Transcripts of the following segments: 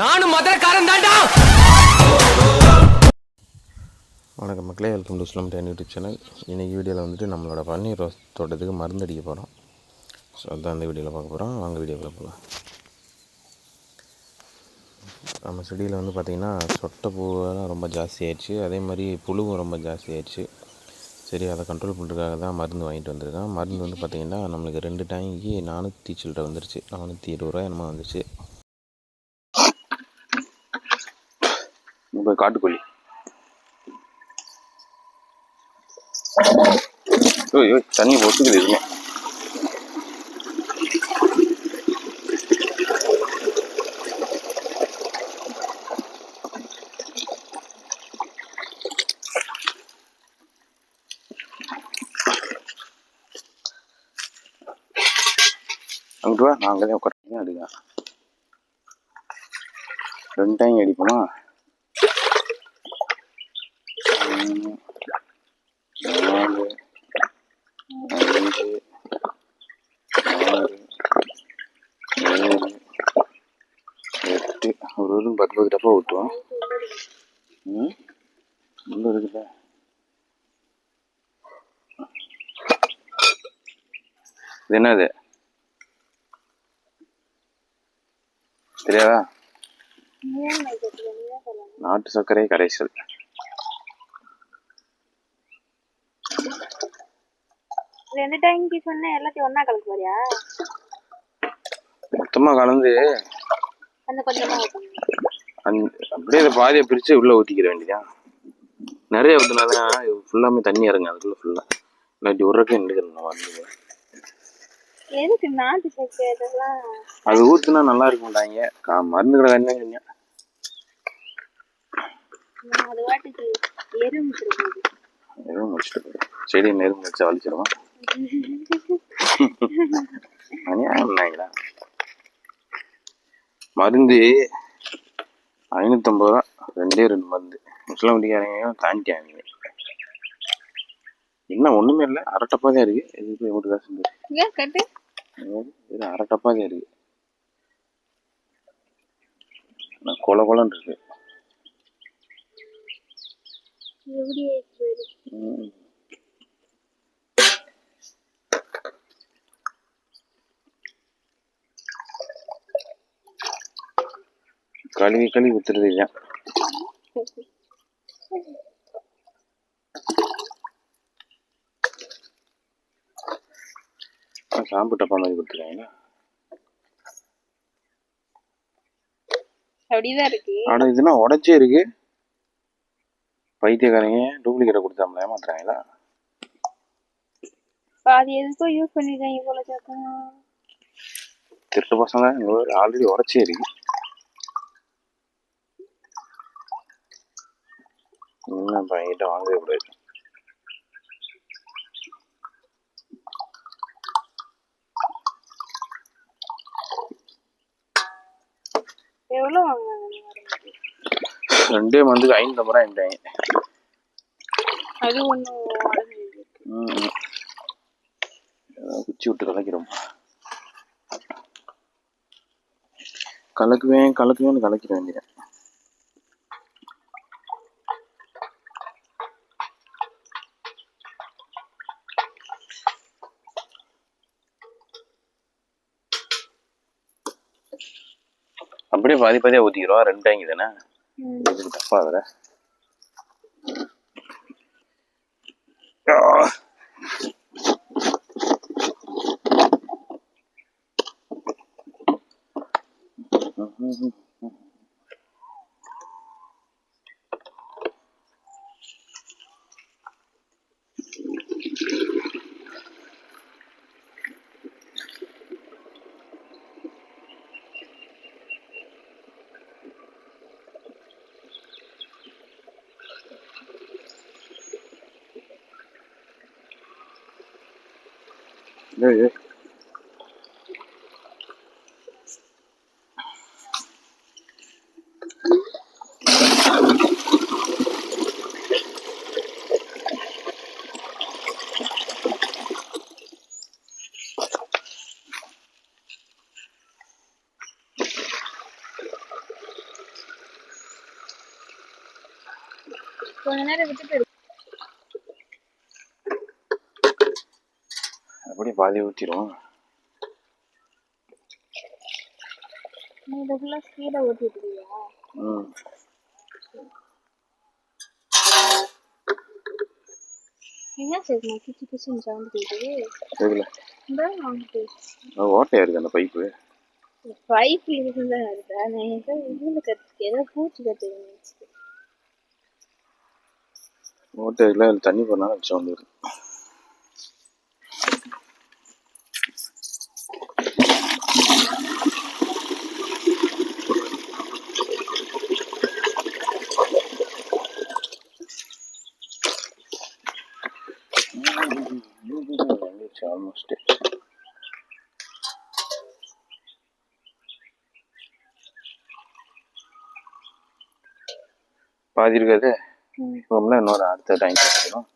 நானும் மதுரக்காரன் தாண்டா வணக்கம் மக்களே welcome to slum ten YouTube channel இன்றைக்கி வீடியோவில் வந்துட்டு நம்மளோட பன்னீர் ரோஸ் தோட்டத்துக்கு மருந்து அடிக்க போகிறோம் ஸோ அதான் அந்த வீடியோவில் பார்க்க போகிறோம் வாங்க வீடியோக்குள்ள போகலாம் நம்ம செடியில் வந்து பார்த்திங்கன்னா சொட்டை பூவெல்லாம் ரொம்ப ஜாஸ்தி ஆயிடுச்சு. அதே மாதிரி புழுவும் ரொம்ப ஜாஸ்தி ஆயிடுச்சு. சரி அதை கண்ட்ரோல் பண்ணுறதுக்காக தான் மருந்து வாங்கிட்டு வந்திருக்கேன். மருந்து வந்து பார்த்திங்கன்னா நம்மளுக்கு ரெண்டு டேங்க்கு நானூற்றி சில்லரை வந்துருச்சு. நானூற்றி இருபது ரூபா என்னமோ வந்துச்சு. காட்டுக்கோழி ஐயோ தண்ணி ஒத்துக்குது இதுமே அங்கிட்டு வா நாங்களே உட்காந்து அடிக்கலாம் ரெண்டு டைம் அடிப்போமா? மூணு, நாலு அஞ்சு ஆறு ஏழு எட்டு ஒரு ஒரு பத்து டப்பா ஊற்றுவோம் ம் உள்ள இருக்குல்ல இது என்னது தெரியாதா? நாட்டு சர்க்கரை கரைசல். ரெண்டு டைம்க்கு சொன்னேன் எல்லாத்தையும் ஒண்ணா கலக்க போறியா? மொத்தமாக கலந்து கொஞ்சம் கொஞ்சமா அப்படியே பாதியை பிரித்து உள்ளே ஊற்றிக்கிற வேண்டியதான் நிறைய தான் ஃபுல்லாமே தண்ணி இறங்க அதுக்குள்ளே ஃபுல்லாக இல்லாட்டி உருறக்கே நின்றுக்கணும் வந்து எதுக்கு நாட்டு இதெல்லாம்? அது ஊற்றுனா நல்லா இருக்கும்டாங்க மருந்து கடை தண்ணி சொன்னேன் நான் அது வாட்டுக்கு எறும்பு செடி நெருங்கி வச்சு வலிச்சிருவோம் அநியாயம்னாங்களா மருந்து ஐநூற்றம்பது ரூபா. ரெண்டே ரெண்டு மருந்து. முஸ்லாம் வண்டிக்காரங்க தாண்டிட்டாங்க என்ன ஒன்றுமே இல்லை. அரை டப்பா தான் இருக்குது இது போய் ஒரு காசு இருக்கு. இது அரை டப்பா தான் இருக்குது ஆனால் கொல கொலன்னு இருக்கு எப்படி ஆயிடுச்சு பாரு. ம். கழுவி கழுவி இதுதான் ஆ, ஷாம்பு டப்பா மாதிரி கொடுத்துருக்காங்களா? அப்படிதான் இருக்கு. ஆனா இதுனா உடச்சே இருக்கு. பைத்தியக்காரங்க டூப்ளிகேட்டை கொடுத்தாமல ஏமாத்துறாங்களா? பாதி எதுக்கோ யூஸ் பண்ணிருக்காங்க போல சத்தம்? திருட்டு பசங்க ஆல்ரெடி உடச்சே இருக்கு. இன்னும் பையன்கிட்ட வாங்கவே கூடாது மருந்து? ரெண்டே மந்துக்கு ஐநூத்தம்பது ரூபா என்கிட்டாங்க அது. ஏதோ குச்சி விட்டு கலக்கிறோம் கலக்குவேன் கலக்குவேன்னு கலக்கிற வேண்டியது அப்படியே பாதி பாதியா ஊத்திக்கிறோம். ரெண்டு டேங்க் தானே? இதுக்கு தப்பா அதுல There it is. கொஞ்ச நேரம் விட்டுட்டு கிச்சு கிச்சுன்னு சவுண்ட் கேட்குது சரில இந்த வாங்கிட்டு ஓட்டையா இருக்கு அந்த பைப்பு பைப் இருக்குன்னு தான் இருக்கா நான் ஏதோ இதில் கற்றுக்கு ஏதோ பூச்சி ஓட்டையில் அதில் தண்ணி போனாலும் சவுண்ட் வரும் ஆல்மோஸ்ட் பாதி இருக்காது இன்னொரு அடுத்த டைம் வச்சுக்கணும்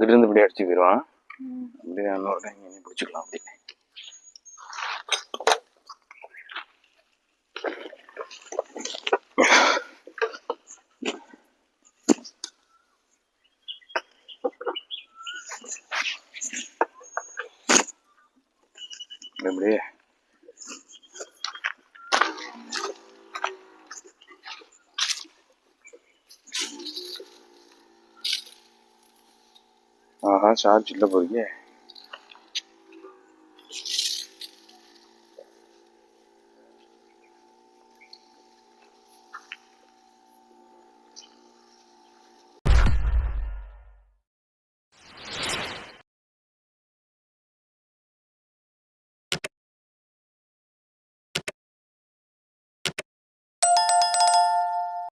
இங்கிட்ட இருந்து இப்படி அடிச்சு போயிடுவான் அப்படியே இன்னொரு டைம் இங்கே பிடிச்சிக்கலாம் அப்படி. அப்படியே महाचार जिल्हा बघितले आहे